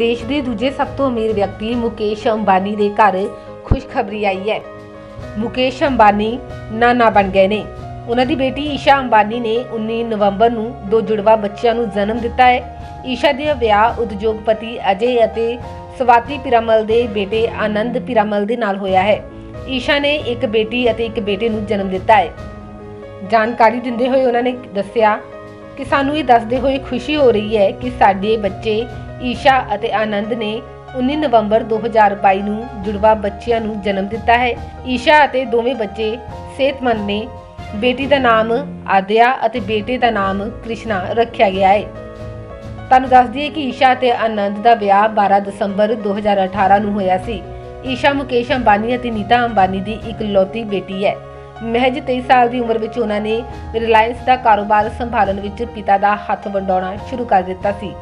ਦੇਸ਼ ਦੇ ਦੂਜੇ ਸਭ ਤੋਂ ਅਮੀਰ ਵਿਅਕਤੀ ਮੁਕੇਸ਼ ਅੰਬਾਨੀ ਦੇ ਘਰ ਖੁਸ਼ਖਬਰੀ ਆਈ ਹੈ। ਮੁਕੇਸ਼ ਅੰਬਾਨੀ ਨਾਨਾ ਬਣ ਗਏ ਨੇ। ਉਹਨਾਂ ਦੀ ਬੇਟੀ ਈਸ਼ਾ ਅੰਬਾਨੀ ਨੇ 19 ਨਵੰਬਰ ਨੂੰ ਦੋ ਜੁੜਵਾ ਬੱਚਿਆਂ ਨੂੰ ਜਨਮ ਦਿੱਤਾ ਹੈ। ਈਸ਼ਾ ਦਾ ਵਿਆਹ ਉਦਯੋਗਪਤੀ ਅਜੇ ਅਤੇ ਸਵਾਤੀ ਪਿਰਾਮਲ ਦੇ ਬੇਟੇ ਆਨੰਦ ਪਿਰਾਮਲ ਦੇ ਨਾਲ ਹੋਇਆ ਹੈ। ਈਸ਼ਾ ਨੇ ਇੱਕ ਬੇਟੀ ਅਤੇ ਇੱਕ ਬੇਟੇ ਨੂੰ ਜਨਮ ਦਿੱਤਾ ਹੈ। ਜਾਣਕਾਰੀ ਦਿੰਦੇ ਹੋਏ ਉਹਨਾਂ ਨੇ ਦੱਸਿਆ ਕਿ ਸਾਨੂੰ ਇਹ ਦੱਸਦੇ ਹੋਏ ਖੁਸ਼ੀ ਹੋ ਰਹੀ ਹੈ ਕਿ ਸਾਡੇ ਬੱਚੇ ਈਸ਼ਾ ਅਤੇ ਆਨੰਦ ਨੇ 19 ਨਵੰਬਰ 2022 ਨੂੰ ਜੁੜਵਾ ਬੱਚਿਆਂ ਨੂੰ ਜਨਮ ਦਿੱਤਾ ਹੈ। ਈਸ਼ਾ ਅਤੇ ਦੋਵੇਂ ਬੱਚੇ ਸਿਹਤਮੰਦ ਨੇ। ਬੇਟੀ ਦਾ ਨਾਮ ਆਦਿਆ ਅਤੇ ਬੇਟੇ ਦਾ ਨਾਮ ਕ੍ਰਿਸ਼ਨਾ ਰੱਖਿਆ ਗਿਆ ਹੈ। ਤੁਹਾਨੂੰ ਦੱਸ ਦਈਏ ਕਿ ਈਸ਼ਾ ਅਤੇ ਆਨੰਦ ਦਾ ਵਿਆਹ 12 ਦਸੰਬਰ 2018 ਨੂੰ ਹੋਇਆ ਸੀ। ਈਸ਼ਾ ਮੁਕੇਸ਼ ਅੰਬਾਨੀ ਅਤੇ ਨੀਤਾ ਅੰਬਾਨੀ ਦੀ ਇਕਲੌਤੀ ਬੇਟੀ ਹੈ। ਮਹਿਜ 23 ਸਾਲ ਦੀ ਉਮਰ ਵਿੱਚ ਉਹਨਾਂ ਨੇ ਰਿਲਾਇੰਸ ਦਾ ਕਾਰੋਬਾਰ ਸੰਭਾਲਣ ਵਿੱਚ ਪਿਤਾ ਦਾ ਹੱਥ ਵੰਡਾਉਣਾ ਸ਼ੁਰੂ ਕਰ ਦਿੱਤਾ ਸੀ।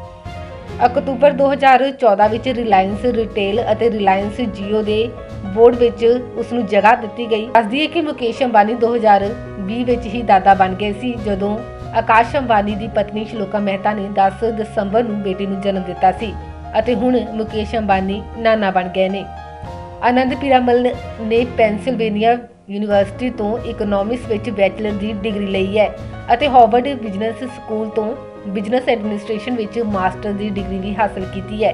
ਅਕਤੂਬਰ 2014 ਵਿੱਚ ਰਿਲਾਇੰਸ ਰਿਟੇਲ ਅਤੇ ਰਿਲਾਇੰਸ ਜੀਓ ਦੇ ਬੋਰਡ ਵਿੱਚ ਉਸ ਨੂੰ ਜਗ੍ਹਾ ਦਿੱਤੀ ਗਈ। ਦੱਸਦੀ ਹੈ ਕਿ ਮੁਕੇਸ਼ ਅੰਬਾਨੀ 2020 ਵਿੱਚ ਹੀ ਦਾਦਾ ਬਣ ਗਏ ਸੀ, ਜਦੋਂ ਆਕਾਸ਼ ਅੰਬਾਨੀ ਦੀ ਪਤਨੀ ਸ਼ਲੋਕਾ ਮਹਿਤਾ ਨੇ 10 ਦਸੰਬਰ ਨੂੰ ਬੇਟੀ ਨੂੰ ਜਨਮ ਦਿੱਤਾ ਸੀ ਅਤੇ ਹੁਣ ਮੁਕੇਸ਼ ਅੰਬਾਨੀ ਨਾਨਾ ਬਣ ਗਏ ਨੇ। ਆਨੰਦ ਪਿਰਾਮਲ ਨੇ- ਨੇ ਪੈਨਸਿਲਵੇਨੀਆ ਯੂਨੀਵਰਸਿਟੀ ਤੋਂ ਇਕਨੋਮਿਕਸ ਵਿੱਚ ਬੈਚਲਰ ਦੀ ਡਿਗਰੀ ਲਈ ਹੈ ਅਤੇ ਹਾਰਵਰਡ ਬਿਜ਼ਨਸ ਸਕੂਲ ਤੋਂ ਬਿਜ਼ਨਸ ਐਡਮਿਨਿਸਟ੍ਰੇਸ਼ਨ ਵਿੱਚ ਮਾਸਟਰ ਦੀ ਡਿਗਰੀ ਵੀ ਹਾਸਲ ਕੀਤੀ ਹੈ।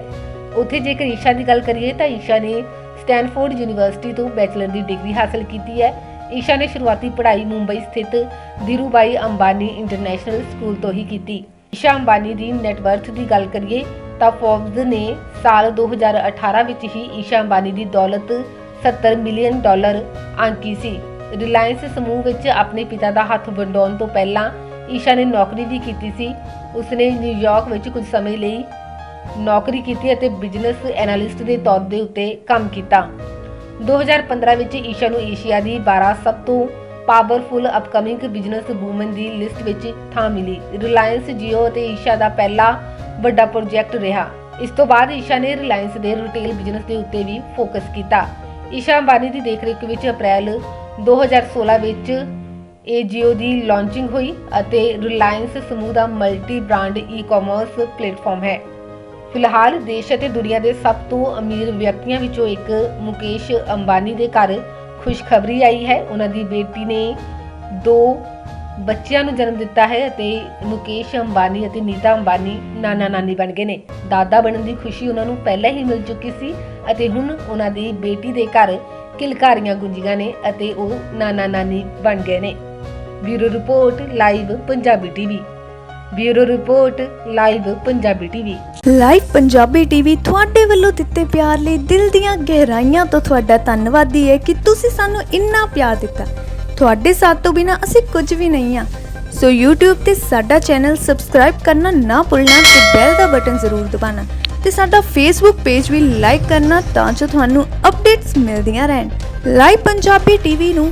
ਉੱਥੇ ਜੇਕਰ ਈਸ਼ਾ ਦੀ ਗੱਲ ਕਰੀਏ ਤਾਂ ਈਸ਼ਾ ਨੇ ਸਟੈਨਫੋਰਡ ਯੂਨੀਵਰਸਿਟੀ ਤੋਂ ਬੈਚਲਰ ਦੀ ਡਿਗਰੀ ਹਾਸਲ ਕੀਤੀ ਹੈ। ਈਸ਼ਾ ਨੇ ਸ਼ੁਰੂਆਤੀ ਪੜ੍ਹਾਈ ਮੁੰਬਈ ਸਥਿਤ ਧੀਰੂਬਾਈ ਅੰਬਾਨੀ ਇੰਟਰਨੈਸ਼ਨਲ ਸਕੂਲ ਤੋਂ ਹੀ ਕੀਤੀ। ਈਸ਼ਾ ਅੰਬਾਨੀ ਦੀ ਨੈਟਵਰਥ ਦੀ ਗੱਲ ਕਰੀਏ ਤਾਂ ਫੋਰਬਸ ਨੇ ਸਾਲ 2018 ਵਿੱਚ ਹੀ ਈਸ਼ਾ ਅੰਬਾਨੀ ਦੀ ਦੌਲਤ 70 ਮਿਲੀਅਨ ਡਾਲਰ ਆਂਕੀ ਸੀ। ਰਿਲਾਇੰਸ ਸਮੂਹ ਵਿੱਚ ਆਪਣੇ ਪਿਤਾ ਦਾ ਹੱਥ ਵੰਡਾਉਣ ਤੋਂ ਪਹਿਲਾਂ ਈਸ਼ਾ ਨੇ ਨੌਕਰੀ ਵੀ ਕੀਤੀ ਸੀ। ਉਸਨੇ ਨਿਊਯਾਰਕ ਵਿੱਚ ਕੁਝ ਸਮੇਂ ਲਈ ਨੌਕਰੀ ਕੀਤੀ ਅਤੇ ਬਿਜ਼ਨਸ ਐਨਾਲਿਸਟ ਦੇ ਤੌਰ ਦੇ ਉੱਤੇ ਕੰਮ ਕੀਤਾ। 2015 ਵਿੱਚ ਈਸ਼ਾ ਨੂੰ ਏਸ਼ੀਆ ਦੀ 12 ਸਭ ਤੋਂ ਪਾਵਰਫੁਲ ਅਪਕਮਿੰਗ ਬਿਜ਼ਨਸ ਵੂਮਨ ਦੀ ਲਿਸਟ ਵਿੱਚ ਥਾਂ ਮਿਲੀ। ਰਿਲਾਇੰਸ ਜੀਓ ਅਤੇ ਈਸ਼ਾ ਦਾ ਪਹਿਲਾ ਵੱਡਾ ਪ੍ਰੋਜੈਕਟ ਰਿਹਾ। ਇਸ ਤੋਂ ਬਾਅਦ ਈਸ਼ਾ ਨੇ ਰਿਲਾਇੰਸ ਦੇ ਰਿਟੇਲ ਬਿਜ਼ਨਸ ਦੇ ਉੱਤੇ ਵੀ ਫੋਕਸ ਕੀਤਾ। ਈਸ਼ਾ ਅੰਬਾਨੀ ਦੀ ਦੇਖਰੇਖ ਵਿੱਚ ਅਪ੍ਰੈਲ 2016 ਵਿੱਚ ਏਜੀਓ ਦੀ ਲਾਂਚਿੰਗ ਹੋਈ ਅਤੇ ਰਿਲਾਇੰਸ ਸਮੂਹ ਦਾ ਮਲਟੀ ਬ੍ਰਾਂਡ ਈ-ਕਾਮਰਸ ਪਲੇਟਫਾਰਮ ਹੈ। ਫਿਲਹਾਲ ਦੇਸ਼ ਅਤੇ ਦੁਨੀਆ ਦੇ ਸਭ ਤੋਂ ਅਮੀਰ ਵਿਅਕਤੀਆਂ ਵਿੱਚੋਂ ਇੱਕ ਮੁਕੇਸ਼ ਅੰਬਾਨੀ ਦੇ ਘਰ ਖੁਸ਼ਖਬਰੀ ਆਈ ਹੈ। ਉਹਨਾਂ ਦੀ ਬੇਟੀ ਨੇ ਦੋ ਬੱਚਿਆਂ ਨੂੰ ਜਨਮ ਦਿੱਤਾ ਹੈ ਅਤੇ ਮੁਕੇਸ਼ ਅੰਬਾਨੀ ਅਤੇ ਨੀਤਾ ਅੰਬਾਨੀ ਨਾਨਾ ਨਾਨੀ ਬਣ ਗਏ ਨੇ। ਦਾਦਾ ਬਣਨ ਦੀ ਖੁਸ਼ੀ ਉਹਨਾਂ ਨੂੰ ਪਹਿਲਾਂ ਹੀ ਮਿਲ ਚੁੱਕੀ ਸੀ ਅਤੇ ਹੁਣ ਉਹਨਾਂ ਦੀ ਬੇਟੀ ਦੇ ਘਰ ਕਿਲਕਾਰੀਆਂ ਗੁੰਜੀਆਂ ਨੇ ਅਤੇ ਉਹ ਨਾਨਾ ਨਾਨੀ ਬਣ ਗਏ ਨੇ। Bureau report live Punjabi TV. Bureau report live Punjabi TV. Live Punjabi TV ਤੁਹਾਡੇ ਵੱਲੋਂ ਦਿੱਤੇ ਪਿਆਰ ਲਈ ਦਿਲ ਦੀਆਂ ਗਹਿਰਾਈਆਂ ਤੋਂ ਤੁਹਾਡਾ ਧੰਨਵਾਦੀ ਹੈ ਕਿ ਤੁਸੀਂ ਸਾਨੂੰ ਇੰਨਾ ਪਿਆਰ ਦਿੱਤਾ। ਤੁਹਾਡੇ ਸਾਥ ਤੋਂ ਬਿਨਾ ਅਸੀਂ ਕੁਝ ਵੀ ਨਹੀਂ ਆ ਸੋ YouTube ਤੇ ਸਾਡਾ ਚੈਨਲ ਸਬਸਕ੍ਰਾਈਬ ਕਰਨਾ ਨਾ ਭੁੱਲਣਾ ਤੇ ਬੈਲ ਦਾ ਬਟਨ ਜ਼ਰੂਰ ਦਬਾਉਣਾ। ਤੇ ਸਾਡਾ Facebook ਪੇਜ ਵੀ ਲਾਈਕ ਕਰਨਾ ਤਾਂ ਜੋ ਤੁਹਾਨੂੰ ਅਪਡੇਟਸ ਮਿਲਦੀਆਂ ਰਹਿਣ। ਲਾਈਵ ਪੰਜਾਬੀ ਟੀਵੀ ਨੂੰ